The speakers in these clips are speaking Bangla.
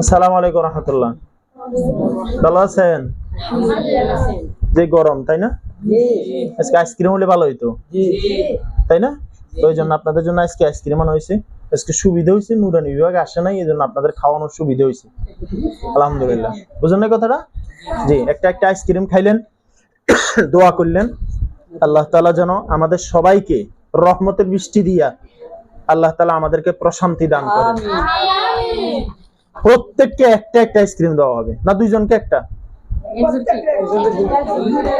আসসালামু আলাইকুম রহমতুল্লাহ। ভালো আছেন? যে গরম, তাই না? আজকে আইসক্রিম হলে ভালো হইতো। তাই না? ওই জন্য আপনাদের জন্য আজকে আইসক্রিম আনা হয়েছে। আজকে সুবিধা হয়েছে, নুরানি বিভাগে আসে নাই, এই জন্য আপনাদের খাওয়ানোর সুবিধা হয়েছে। আলহামদুলিল্লাহ। বুঝলেন না কথাটা? জি, একটা একটা আইসক্রিম খাইলেন, দোয়া করলেন। আল্লাহ তাআলা যেন আমাদের সবাইকে রহমতের বৃষ্টি দিয়া আল্লাহ তাআলা আমাদেরকে প্রশান্তি দান করেন। প্রত্যেককে একটা একটা আইসক্রিম দেওয়া হবে। না দুইজনকে একটা?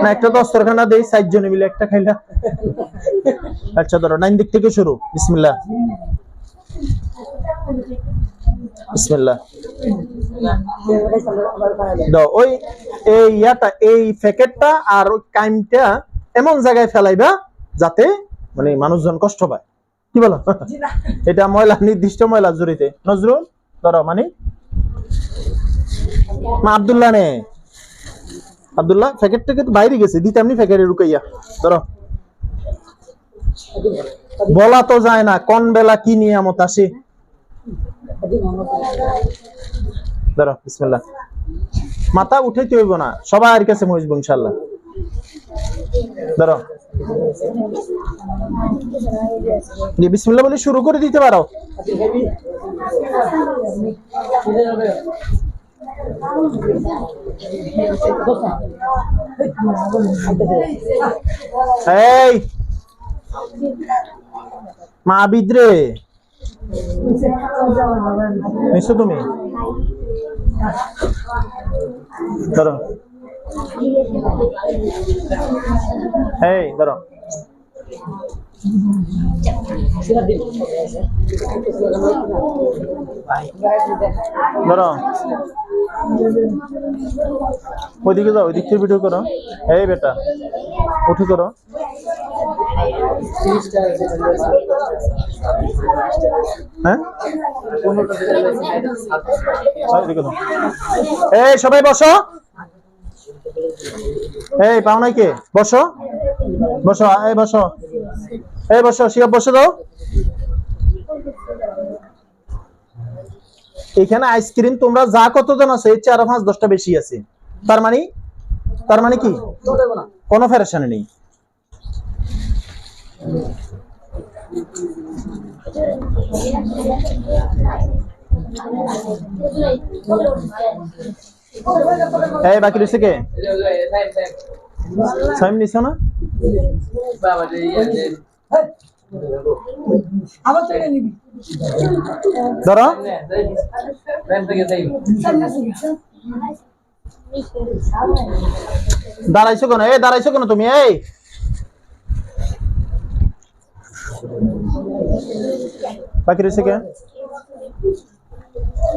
না একটা দস্তরখানা দেই সাত জনে মিলে একটা খাইলা। আচ্ছা ধরো নাইন দিক থেকে শুরু। বিসমিল্লাহ। বিসমিল্লাহ। দাও ওই এই ইয়াটা এই প্যাকেটটা আর ওই কাইমটা এমন জায়গায় ফেলাইবা যাতে মানে মানুষজন কষ্ট পায়। কি বলো? এটা ময়লা নির্দিষ্ট ময়লা জড়িতে। নজরুল ধরো মানে মা আব্দুল্লাহ নে। আব্দুল্লাহ প্যাকেট ট্যাকেট বাইরে গেছে দিতাম নি প্যাকেটে রুকাইয়া ধরো। বলা তো যায় না কোন বেলা কি নিয়ামত আসে। ধরো বিসমিল্লাহ। মাথা উঠাইতে হইব না সবার কাছে মজবো ইনশাল্লাহ ধরো। জি, বিসমিল্লাহ বলে শুরু করে দিতে পারো। এই মা বিদ্রে নিশ্চয় তুমি ধরো এই ধরো ধরো ওইদিকে যাও ওইদিক থেকে ভিডিও করো। এই বেটা উঠে করো। হ্যাঁ? যাও, এই সবাই বসো। এই পাও নাই কে? বসো। বসো এই বসো। এই বসো শিব বসে দাও। এখানে আইসক্রিম তোমরা যা কতজন আছে এর চেয়ে আরও পাঁচ দশটা বেশি আছে। তার মানে তার মানে কি? কোনো ফেরেশানি নেই। এই, বাকি রয়েছে কে? সাইম না? দাঁড়াইছো কেন? এই দাঁড়াইছো কেন তুমি? এই। বাকি রয়েছে কে?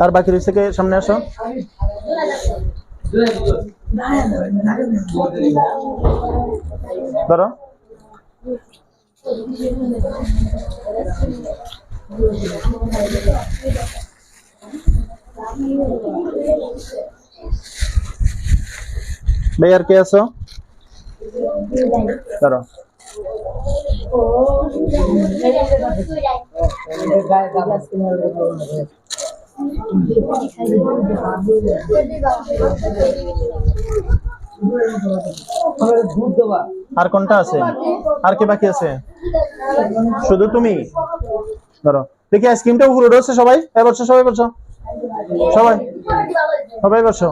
আর বাকি রয়েছে কে? সামনে আসো। ধরো। ভাই আর কে আছো ধরো দুধ দেবা আর কোনটা আছে? আর কে বাকি আছে? শুধু তুমি? ধরো। দেখি আইসক্রিমটা উপরে রয়েছে সবাই। এ বসো সবাই বসো সবাই। সবাই বসো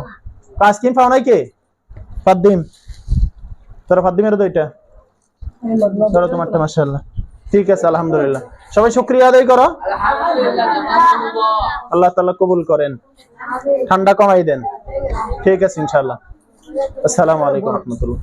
আইসক্রিম পাও নাই কে? ফাদ্দিম ধরো ফাদ্দিমের দুইটা ধরো তোমারটা মাশাআল্লাহ। ঠিক আছে আলহামদুলিল্লাহ। সবাই শুক্রিয়া আদায় করো। আল্লাহ তাআলা কবুল করেন। ঠান্ডা কমাই দেন। ঠিক আছে ইনশাআল্লাহ। আসসালামু আলাইকুম রহমতুল্লাহ